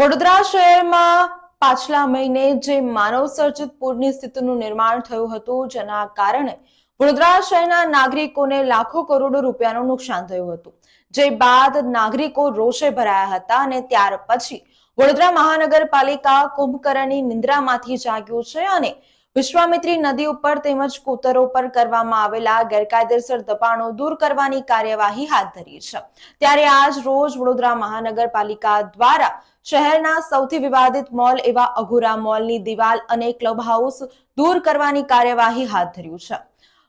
વડોદરા શહેરમાં પાછલા મહિને જે માનવ સર્જિત પૂરની સ્થિતિનું નિર્માણ થયું હતું, જેના કારણે વડોદરા શહેરના નાગરિકોને લાખો કરોડો રૂપિયાનું નુકસાન થયું હતું. જે બાદ નાગરિકો રોષે ભરાયા હતા અને ત્યાર પછી વડોદરા મહાનગરપાલિકા કુંભકર્ણની નિંદ્રામાંથી જાગ્યું છે અને વિશ્વામિત્રી નદી ઉપર તેમજ કૂતરો પર કરવામાં આવેલા ગેરકાયદેસર દબાણો દૂર કરવાની કાર્યવાહી હાથ ધરી છે. ત્યારે આજ રોજ વડોદરા મહાનગરપાલિકા દ્વારા શહેરના સૌથી વિવાદિત મોલ એવા અઘોરા મોલની દિવાલ અને ક્લબ હાઉસ દૂર કરવાની કાર્યવાહી હાથ ધર્યું છે.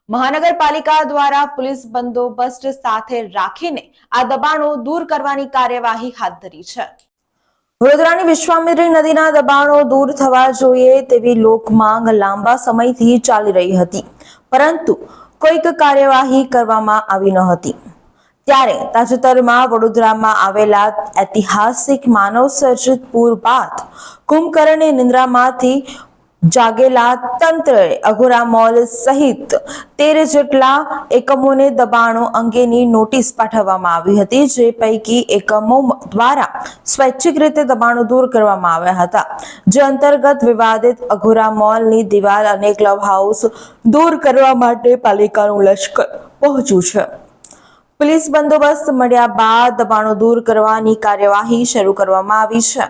મહાનગરપાલિકા દ્વારા પોલીસ બંદોબસ્ત સાથે રાખીને આ દબાણો દૂર કરવાની કાર્યવાહી હાથ ધરી છે. વડોદરાની વિશ્વામિત્રી નદીના દબાણો દૂર થવા જોઈએ તેવી લોકમાંગ લાંબા સમયથી ચાલી રહી હતી. પરંતુ કોઈક કાર્યવાહી કરવામાં આવી ન હતી. ત્યારે તાજેતરમાં વડોદરામાં આવેલા ઐતિહાસિક માનવ સર્જિત પૂર બાદ કુંભકર્ણની નિંદ્રામાંથી જાગેલા તંત્રએ અઘોરા મોલ સહિત તેર જેટલા એકમોને દબાણો અંગેની નોટિસ પાઠવવામાં આવી હતી, જે પૈકી એકમો દ્વારા સ્વૈચ્છિક રીતે દબાણો દૂર કરવામાં આવ્યા હતા. જે અંતર્ગત વિવાદિત અઘોરા મોલની દિવાલ અને ક્લબ હાઉસ દૂર કરવા માટે પાલિકાનું લશ્કર પહોંચ્યું છે. પોલીસ બંદોબસ્ત મળ્યા બાદ દબાણો દૂર કરવાની કાર્યવાહી શરૂ કરવામાં આવી છે.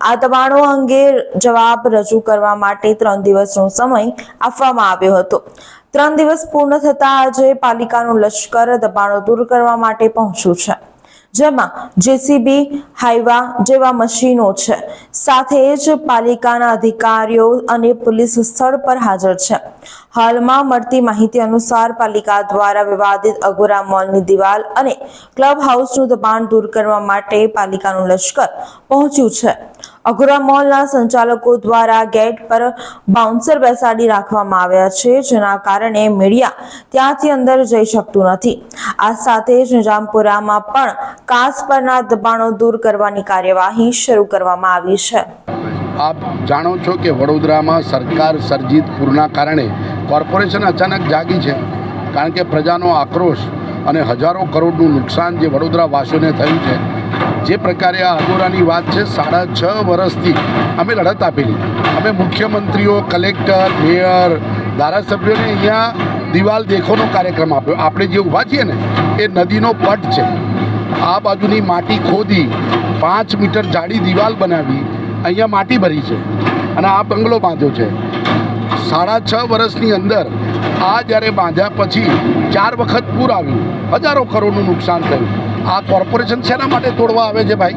આ દબાણો અંગે જવાબ રજૂ કરવા માટે ત્રણ દિવસનો સમય આપવામાં આવ્યો હતો. ત્રણ દિવસ પૂર્ણ થતા આજે પાલિકાનું લશ્કર દબાણો દૂર કરવા માટે પહોંચ્યું છે. જેમાં જેસીબી, હાઈવા જેવા મશીનો છે. સાથે જ પાલિકાના અધિકારીઓ અને પોલીસ સ્થળ પર હાજર છે. હાલમાં મળતી માહિતી અનુસાર પાલિકા દ્વારા વિવાદિત અગોરા મોલની દિવાલ અને ક્લબ હાઉસનું દબાણ દૂર કરવા માટે પાલિકાનું લશ્કર પહોંચ્યું છે. અઘોરા મોલના સંચાલકો દ્વારા ગેટ પર બાઉન્સર બેસાડી રાખવામાં આવ્યા છે, જેના કારણે મીડિયા ત્યાંથી અંદર જઈ શકતું નથી. આ સાથે જ નિજામપુરામાં પણ કાચ પરના દબાણો દૂર કરવાની કાર્યવાહી શરૂ કરવામાં આવી છે. આપ જાણો છો કે વડોદરામાં સરકાર સર્જિત પૂરના કારણે કોર્પોરેશન અચાનક જાગી છે. કારણ કે પ્રજાનો આક્રોશ અને હજારો કરોડનું નુકસાન જે વડોદરા વાસીઓને થયું છે, જે પ્રકારે આ અગોરાની વાત છે, સાડા છ વર્ષથી અમે લડત આપેલી. અમે મુખ્યમંત્રીઓ, કલેક્ટર, મેયર, ધારાસભ્યોને અહીંયા દિવાલ દેખોનો કાર્યક્રમ આપ્યો. આપણે જે ઊભા છીએ ને, એ નદીનો પટ છે. આ બાજુની માટી ખોદી, પાંચ મીટર જાડી દિવાલ બનાવી અહીંયા માટી ભરી છે અને આ બંગલો બાંધ્યો છે. સાડા છ વર્ષની અંદર આ જ્યારે બાંધ્યા પછી ચાર વખત પૂર આવ્યું. હજારો કરોડનું નુકસાન થયું. આ કોર્પોરેશન શેના માટે તોડવા આવે છે ભાઈ?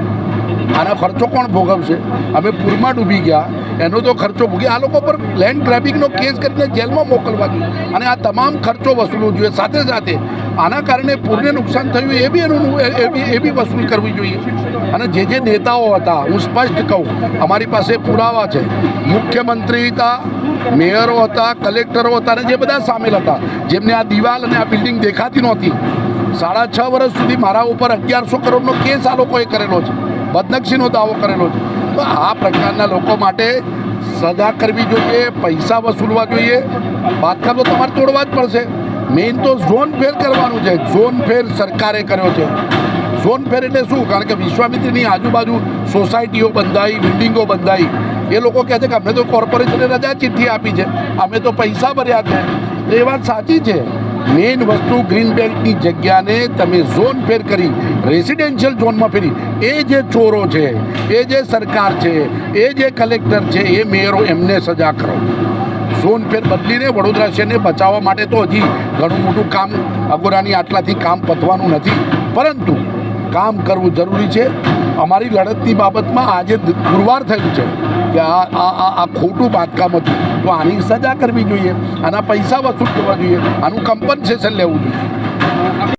આનો ખર્ચો કોણ ભોગવશે? અમે પૂરમાં ડૂબી ગયા. એનો તો ખર્ચો ભોગી આ લોકો પર લેન્ડ ગ્રેબિંગનો કેસ કરીને જેલમાં મોકલવા જોઈએ અને આ તમામ ખર્ચો વસૂલવો જોઈએ. સાથે સાથે આના કારણે પૂરને નુકસાન થયું એ બી એનું એ- બી એ બી વસૂલ કરવી જોઈએ. અને જે જે નેતાઓ હતા, હું સ્પષ્ટ કહું, અમારી પાસે પુરાવા છે. મુખ્યમંત્રી હતા, મેયરો હતા, કલેક્ટરો હતા, અને જે બધા સામેલ હતા, જેમને આ દિવાલ અને આ બિલ્ડિંગ દેખાતી નહોતી. સાડા છ વર્ષ સુધી મારા ઉપર અગિયારસો કરોડનો કેસ આ લોકોએ કરેલો છે. બદનક્ષીનો દાવો કરેલો છે. તો આ પ્રકારના લોકો માટે સજા કરવી જોઈએ, પૈસા વસૂલવા જોઈએ. બાંધકામ તો તમારે તોડવા જ પડશે. મેઇન તો ઝોન ફેર કરવાનું છે. ઝોન ફેર સરકારે કર્યો છે. ઝોન ફેર એટલે શું? કારણ કે વિશ્વામિત્રીની આજુબાજુ સોસાયટીઓ બંધાઈ, બિલ્ડિંગો બંધાઈ. એ લોકો કહે છે કે અમે તો કોર્પોરેશને રજા ચિઠ્ઠી આપી છે. અમે તો પૈસા ભર્યા છે. એ વાત સાચી છે. મેઇન વસ્તુ ગ્રીન બેલ્ટની જગ્યાને તમે ઝોન ફેર કરી રેસિડેન્શિયલ ઝોનમાં ફેરી. એ જે ચોરો છે, એ જે સરકાર છે, એ જે કલેક્ટર છે, એ મેયરો એમને સજા કરો. ઝોન ફેર બદલીને વડોદરા શહેરને બચાવવા માટે તો હજી ઘણું મોટું કામ, અગોરાની આટલાથી કામ પતવાનું નથી. પરંતુ કામ કરવું જરૂરી છે. અમારી લડતની બાબતમાં આજે પુરવાર થયું છે કે આ આ આ ખોટું બાંધકામ હતું. તો આની સજા કરવી જોઈએ. આના પૈસા વસૂલ કરવા જોઈએ. આનું કમ્પન્સેશન લેવું જોઈએ.